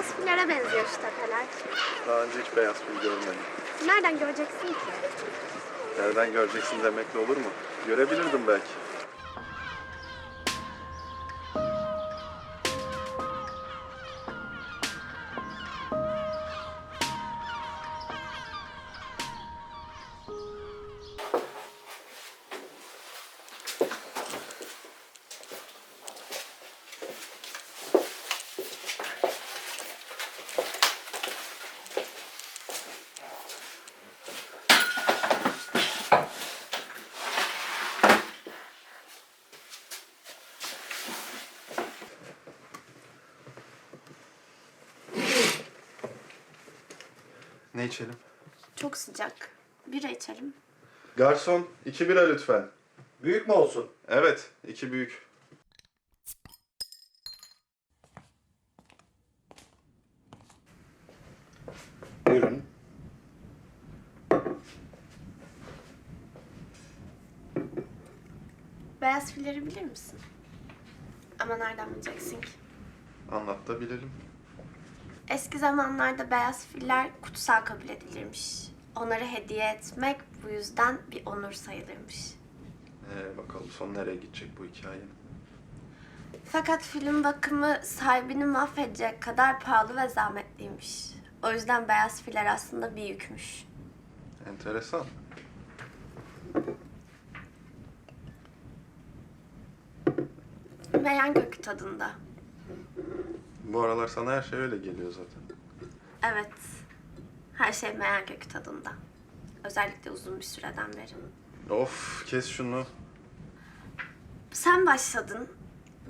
Beyaz fillere benziyor şu tepeler. Daha önce hiç beyaz fil görmedim. Nereden göreceksin ki? Nereden göreceksin demekle olur mu? Görebilirdim belki. Ne içelim? Çok sıcak. Bira içelim. Garson, iki bira lütfen. Büyük mü olsun? Evet, iki büyük. Buyurun. Beyaz filleri bilir misin? Ama nereden bileceksin ki? Anlat da bilelim. Eski zamanlarda beyaz filler kutsal kabul edilirmiş. Onları hediye etmek bu yüzden bir onur sayılırmış. Ee, bakalım son nereye gidecek bu hikayenin. Fakat filin bakımı sahibini mahvedecek kadar pahalı ve zahmetliymiş. O yüzden beyaz filler aslında bir yükmüş. Enteresan. Meyan kökü tadında. Bu aralar sana her şey öyle geliyor zaten. Evet. Her şey meyan kökü tadında. Özellikle uzun bir süreden beri. Of, kes şunu. Sen başladın.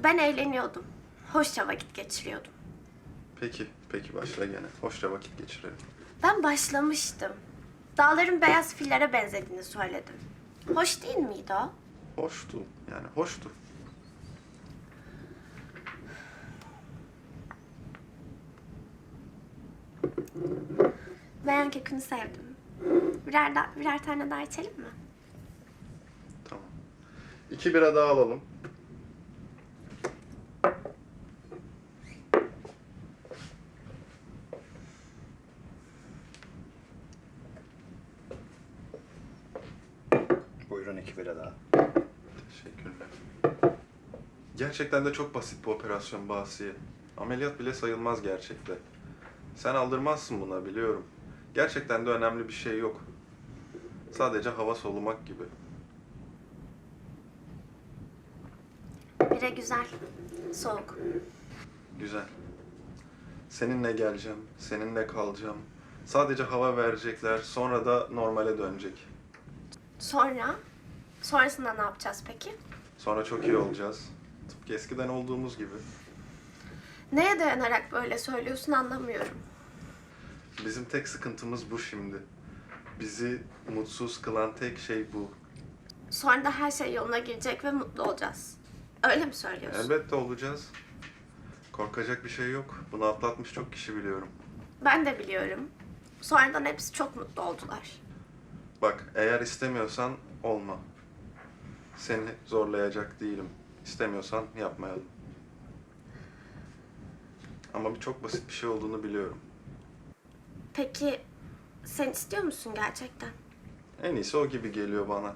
Ben eğleniyordum. Hoşça vakit geçiriyordum. Peki, peki başla gene. Hoşça vakit geçirelim. Ben başlamıştım. Dağların beyaz fillere benzediğini söyledim. Hoş değil miydi o? Hoştu, yani hoştu. Meyan kökünü sevdim. Birer, da, birer tane daha içelim mi? Tamam. İki bira daha alalım. Buyurun iki bira daha. Teşekkürler. Gerçekten de çok basit bir operasyon Basiye. Ameliyat bile sayılmaz gerçekte. Sen aldırmazsın buna biliyorum. Gerçekten de önemli bir şey yok. Sadece hava solumak gibi. Bire güzel. Soğuk. Güzel. Seninle geleceğim, seninle kalacağım. Sadece hava verecekler, sonra da normale dönecek. Sonra? Sonrasında ne yapacağız peki? Sonra çok iyi olacağız. Tıpkı eskiden olduğumuz gibi. Neye dayanarak böyle söylüyorsun anlamıyorum. Bizim tek sıkıntımız bu şimdi. Bizi mutsuz kılan tek şey bu. Sonra da her şey yoluna girecek ve mutlu olacağız. Öyle mi söylüyorsun? Elbette olacağız. Korkacak bir şey yok. Bunu atlatmış çok kişi biliyorum. Ben de biliyorum. Sonradan hepsi çok mutlu oldular. Bak eğer istemiyorsan olma. Seni zorlayacak değilim. İstemiyorsan yapmayalım. Ama bir çok basit bir şey olduğunu biliyorum. Peki sen istiyor musun gerçekten? En iyisi o gibi geliyor bana.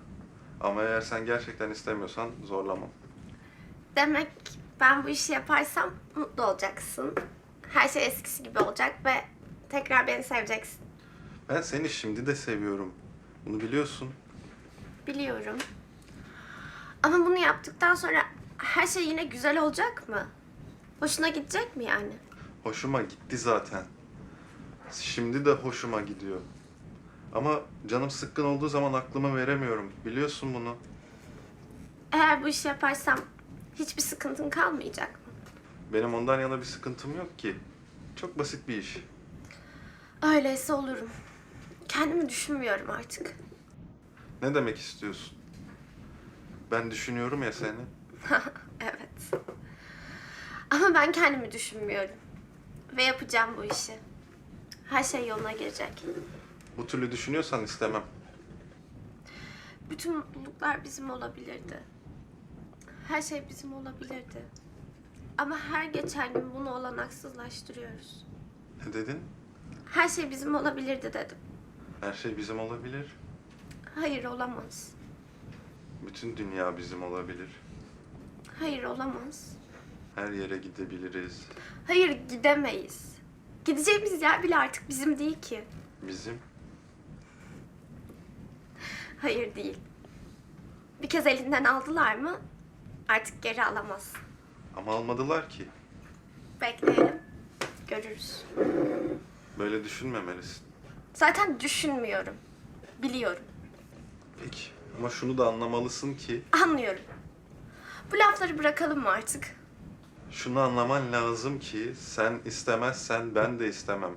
Ama eğer sen gerçekten istemiyorsan zorlamam. Demek ben bu işi yaparsam mutlu olacaksın. Her şey eskisi gibi olacak ve tekrar beni seveceksin. Ben seni şimdi de seviyorum. Bunu biliyorsun. Biliyorum. Ama bunu yaptıktan sonra her şey yine güzel olacak mı? Hoşuna gidecek mi yani? Hoşuma gitti zaten. Şimdi de hoşuma gidiyor. Ama canım sıkkın olduğu zaman aklıma veremiyorum. Biliyorsun bunu. Eğer bu işi yaparsam hiçbir sıkıntın kalmayacak mı? Benim ondan yana bir sıkıntım yok ki. Çok basit bir iş. Öyleyse olurum. Kendimi düşünmüyorum artık. Ne demek istiyorsun? Ben düşünüyorum ya seni. evet. Ama ben kendimi düşünmüyorum. Ve yapacağım bu işi. Her şey yoluna girecek. Bu türlü düşünüyorsan istemem. Bütün mutluluklar bizim olabilirdi. Her şey bizim olabilirdi. Ama her geçen gün bunu olanaksızlaştırıyoruz. Ne dedin? Her şey bizim olabilirdi dedim. Her şey bizim olabilir. Hayır olamaz. Bütün dünya bizim olabilir. Hayır olamaz. Her yere gidebiliriz. Hayır gidemeyiz. Gideceğimiz yer bile artık bizim değil ki. Bizim. Hayır değil. Bir kez elinden aldılar mı artık geri alamaz. Ama almadılar ki. Bekleyelim. Görürüz. Böyle düşünmemelisin. Zaten düşünmüyorum. Biliyorum. Peki. Ama şunu da anlamalısın ki Anlıyorum. Bu lafları bırakalım mı artık? Şunu anlaman lazım ki sen istemezsen ben de istemem.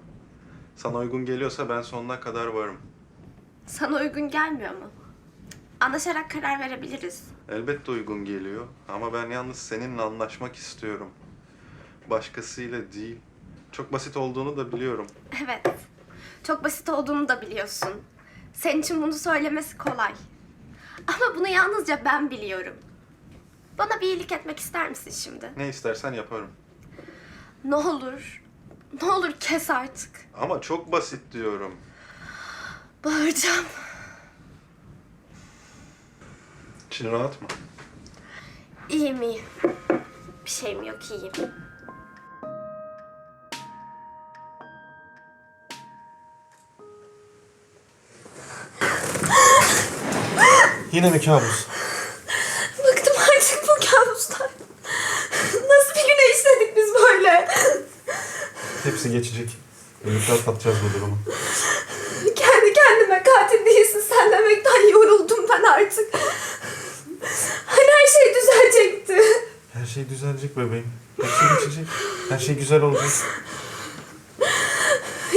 Sana uygun geliyorsa ben sonuna kadar varım. Sana uygun gelmiyor mu? Anlaşarak karar verebiliriz. Elbette uygun geliyor ama ben yalnız seninle anlaşmak istiyorum. Başkasıyla değil. Çok basit olduğunu da biliyorum. Evet. Çok basit olduğunu da biliyorsun. Senin için bunu söylemesi kolay. Ama bunu yalnızca ben biliyorum. Bana bir iyilik etmek ister misin şimdi? Ne istersen yaparım. Ne olur. Ne olur kes artık. Ama çok basit diyorum. Bağıracağım. İçin rahat mı? İyiyim iyiyim. Bir şeyim yok iyiyim. Yine mi kabus? Bıktım artık bu kabustan. Nasıl bir güne işledik biz böyle? Hepsi geçecek. Birlikte atlatacağız bu durumu. Kendi kendime katil değilsin sen demekten yoruldum ben artık. Hani her şey düzelecekti. Her şey düzelecek bebeğim. Her şey geçecek. Her şey güzel olacak.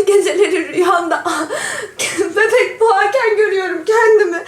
Geceleri rüyamda bebek boğarken görüyorum kendimi.